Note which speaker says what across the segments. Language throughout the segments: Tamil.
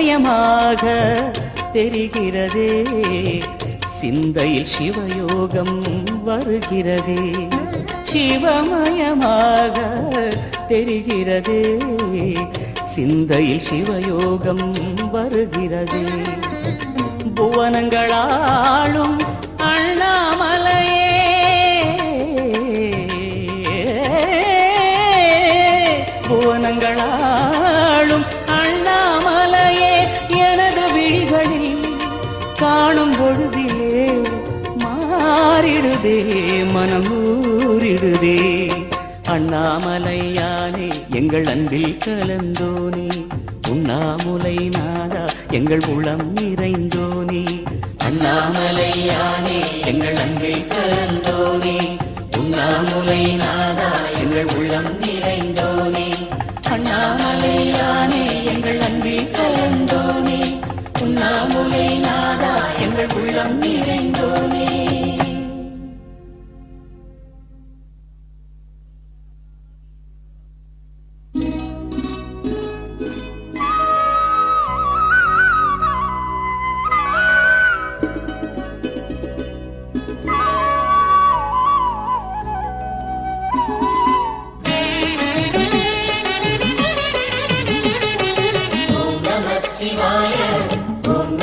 Speaker 1: சிவமயமாக தெரிகிறதே. சிந்தையில் சிவயோகம் வருகிறதே. சிவமயமாக தெரிகிறதே. சிந்தையில் சிவயோகம் வருகிறதே. புவனங்களாளும் அண்ணாம மனம் அண்ணாமலையானே எங்கள் அன்பில் கலந்தோனே. உண்ணாமுலை நாதா எங்கள் உளம் நிறைந்தோனே. அண்ணாமலையானே எங்கள் அன்பில் கலந்தோனே. உண்ணாமுலை நாதா எங்கள் உள்ளம் நிறைந்தோனே.
Speaker 2: அண்ணாமலை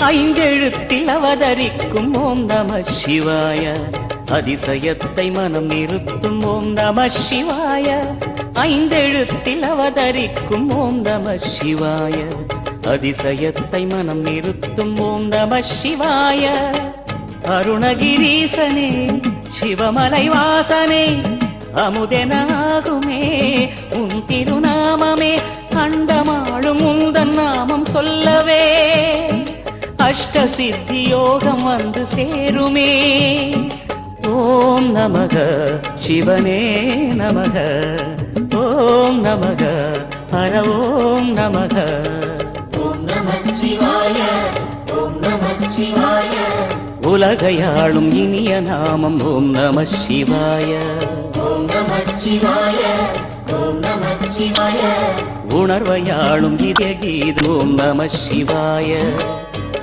Speaker 1: ஐந்தெழுத்தில் அவதரிக்கும் ஓம் நம சிவாய. அதிசயத்தை மனம் நிறுத்தும் ஓம் நம சிவாய. ஐந்தெழுத்தில் அவதரிக்கும் ஓம் நம சிவாய. அதிசயத்தை மனம் நிறுத்தும் ஓம் நம சிவாய. அருணகிரீசனே சிவமலை வாசனே அமுதனாகுமே உன் திருநாமமே அண்டமாளும் உந்தன் நாமம் சொல்லவே. அஷ்ட சித்தி யோகம் வந்து சேருமே ஓம் நமக சிவனே நமக. ஓம் நமக ஹர ஓம் நமக. ஓம் நம சிவாய ஓம் நம சிவாய. உலகையாளும் இனிய நாமம் ஓம் நம சிவாய.
Speaker 2: ஓம் நம சிவாய ஓம் நம சிவாய.
Speaker 1: உணர்வையாளும் இதய கீதம் ஓம் நம சிவாய.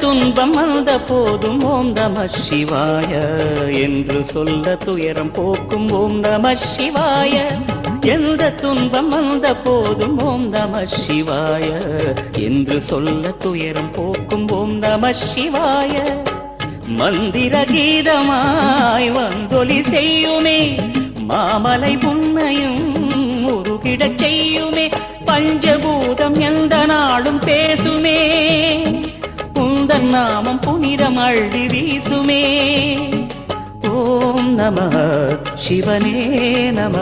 Speaker 1: துன்பம் வந்த போதும் ஓம் நம சிவாய என்று சொல்ல துயரம் போக்கும் ஓம் நம சிவாய. எந்த துன்பம் வந்த போதும் ஓம் நம சிவாய என்று சொல்ல துயரம் போக்கும் ஓம் நம சிவாய. மந்திர கீதமாய் வந்தொலி செய்யுமே மாமலை புன்னையும் உருகிடச் செய்யுமே பஞ்சபூதம் எந்த நாளும் பேசுமே. உந்தன் நாமம் புனிதம் அள்ளி வீசுமே. ஓம் நம சிவனே நம.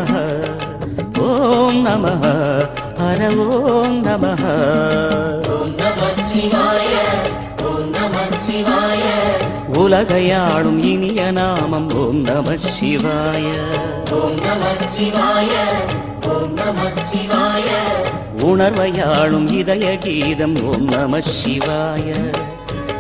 Speaker 1: ஓம் நம ஹர ஓம் நம. உலகையாளும் இனிய நாமம் ஓம் நம சிவாய.
Speaker 2: ஓம் நம சிவாய ஓம் நம சிவாய.
Speaker 1: உணர்வையாளும் இதய கீதம் ஓம் நம சிவாய.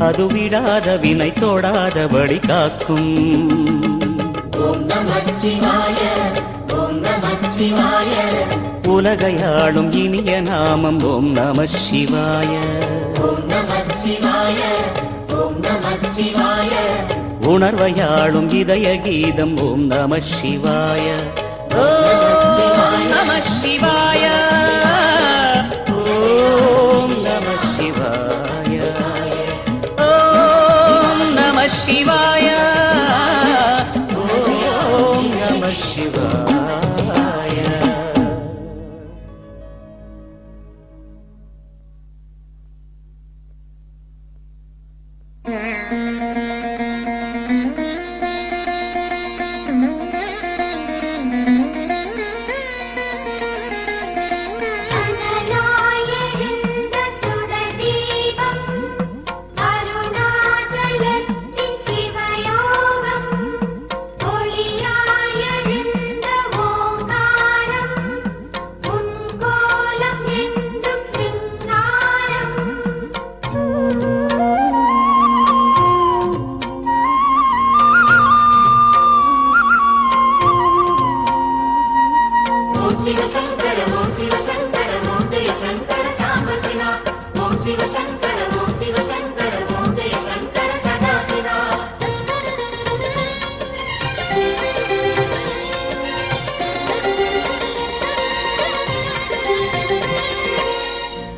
Speaker 1: அது விடாத வினை காக்கும்.
Speaker 2: ஓம் நம சிவாய
Speaker 1: உலகையாளும் இனிய நாமம் ஓம் நம சிவாய. உணர்வையாளும் இதய கீதம் ஓம் நம சிவாய. ஓம்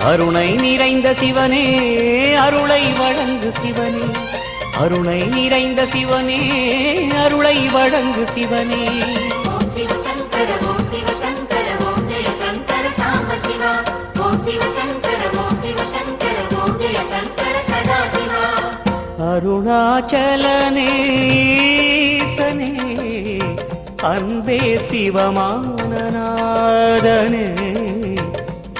Speaker 1: அருணை நிறைந்த சிவனே அருளை வழங்கு சிவனே. அருணை நிறைந்த சிவனே அருளை வழங்கு சிவனே.
Speaker 2: ஓம் சிவ சங்கர ஓம் சிவ சங்கர ஓம் ஜெய சங்கர சாம்ப சிவா. ஓம் சிவ சங்கர ஓம் சிவ சங்கர ஓம் ஜெய சங்கர சதா சிவா
Speaker 1: அருணாச்சலனேசனே அன்பே சிவமானநாதனே.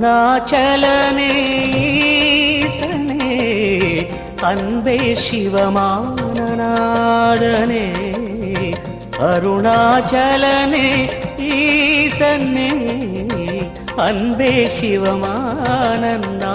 Speaker 1: அருணாச்சலனேசனே அன்பே சிவமானநாதனே. அருணாச்சலனே ஈசனே அன்பே சிவமானந்தா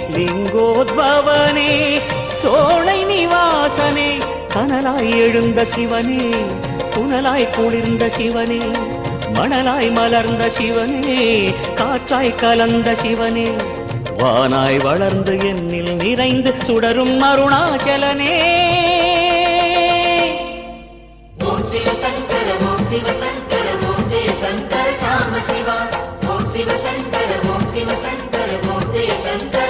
Speaker 1: லிங்கோத்பவனே சோலை நிவாசனே கனலாய் எழுந்த சிவனே புனலாய் குளிர்ந்த சிவனே மணலாய் மலர்ந்த சிவனே காற்றாய் கலந்த சிவனே வானாய் வளர்ந்து என்னில் நிறைந்து சுடரும் அருணாச்சலனே.
Speaker 2: ஓம் சிவசங்கர ஓம் சிவசங்கர ஓம் ஜெய சங்கர சாம்ப சிவா. ஓம் சிவசங்கர ஓம் சிவசங்கர ஓம் ஜெய சங்கர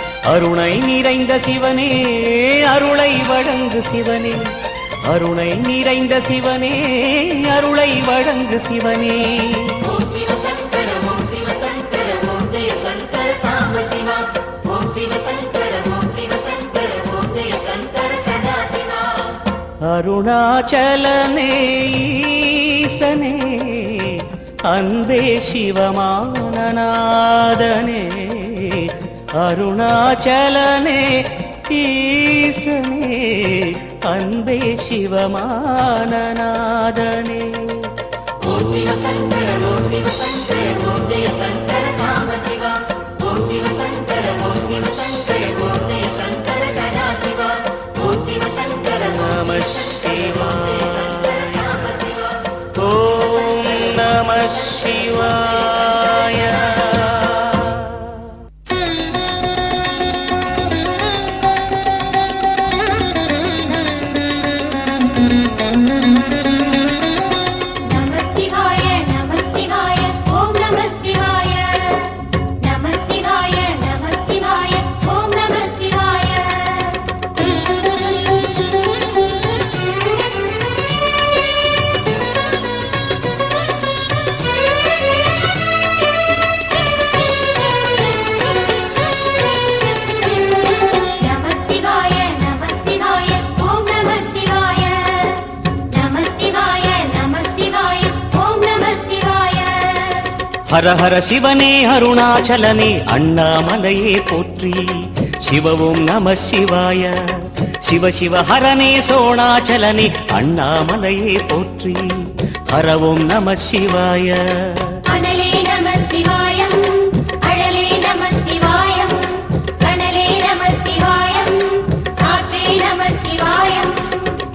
Speaker 1: அருணை நிறைந்த சிவனே அருளை வழங்கு சிவனே. அருணை நிறைந்த சிவனே அருளை வழங்கு சிவனே. அருணாச்சலனே ஈசனே அன்பே சிவமானநாதனே. அருணாச்சலனே ஈசனே அன்பே சிவமானநாதனே.
Speaker 2: ஓம் சிவ சங்கர ஓம் சிவ சங்கர ஓம் ஜெய சங்கர சாம
Speaker 1: சிவா.
Speaker 2: ஓம்
Speaker 1: சிவ
Speaker 2: சங்கர
Speaker 1: ஓம்
Speaker 3: சிவ சங்கர
Speaker 1: ஹர ஹர சிவனே அருணாச்சலனே அண்ணாமலையே போற்றி. சிவவும் நம சிவாய. சிவ சிவ ஹரனே சோணாச்சலனே அண்ணாமலையே போற்றி. ஹரவும் நம சிவாய.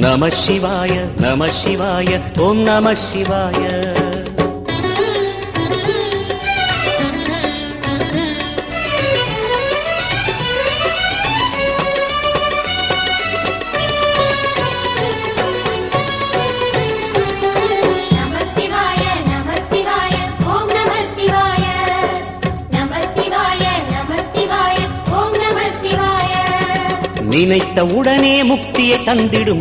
Speaker 3: நம சிவாய நம சிவாய ஓம் நம சிவாய.
Speaker 1: நினைத்த உடனே முக்தியை தந்திடும்?